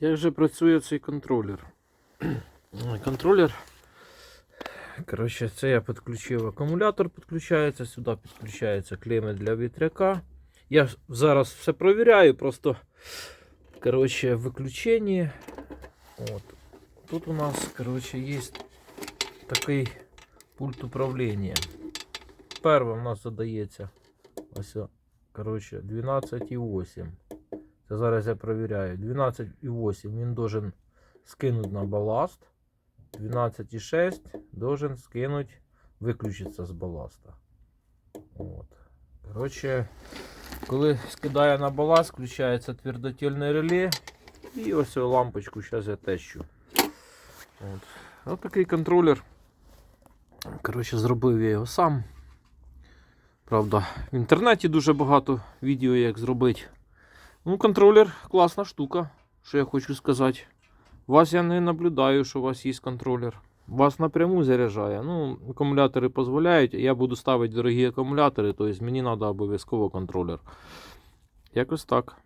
Як же працює цей контролер? Контролер. Коротше, це я підключив акумулятор, підключається, сюди підключаються клеми для вітряка. Я зараз все провіряю, просто коротше, виключення. От. Тут у нас коротше, є такий пульт управління. Перше у нас задається ось, коротше, 12,8. Це зараз я провіряю. 12,8 він должен скинути на баласт. 12,6 должен скинуть, виключиться з баласта. От. Коротше, коли скидає на баласт, включається твердотільне реле. І ось цю лампочку зараз я тещу. От. Ось такий контролер. Коротше, зробив я його сам. Правда, в інтернеті дуже багато відео, як зробити. Ну, контролер класна штука, що я хочу сказати. Вас я не наблюдаю, що у вас є контролер. Вас напряму заряджає. Ну, акумулятори дозволяють. Я буду ставити дорогі акумулятори, тобто мені треба обов'язково контролер. Якось так.